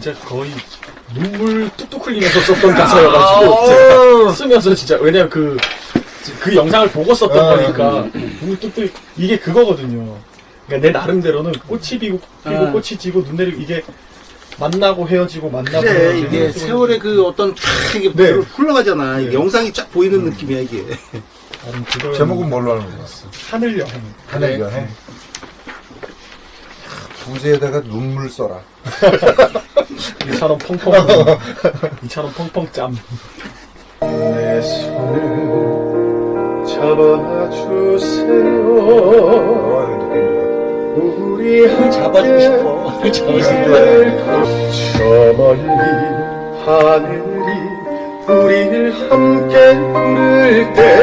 진짜 거의 눈물 뚝뚝 흘리면서 썼던 가사여가지고 제가 쓰면서 진짜 왜냐면 그, 그 영상을 보고 썼던 아, 거니까 눈물 뚝뚝 이게 그거거든요. 그러니까 내 나름대로는 꽃이 피고, 피고 아. 꽃이 지고 눈 내리고 이게 만나고 헤어지고 만나고 그래 헤어지고 이게 헤어지고 세월의 그 어떤 쫙 이게 네. 흘러가잖아. 네. 이게 영상이 쫙 보이는 느낌이야 이게. 나름 그걸 제목은 뭘로 하는 거야? 하늘 여행. 하늘 여행. 부지에다가 눈물 써라. 이처럼 펑펑 이처럼 펑펑 짬. 내 손을 잡아주세요. 우리 잡아주고 싶어. 저 멀리 하늘이 우리를 함께 부를 때.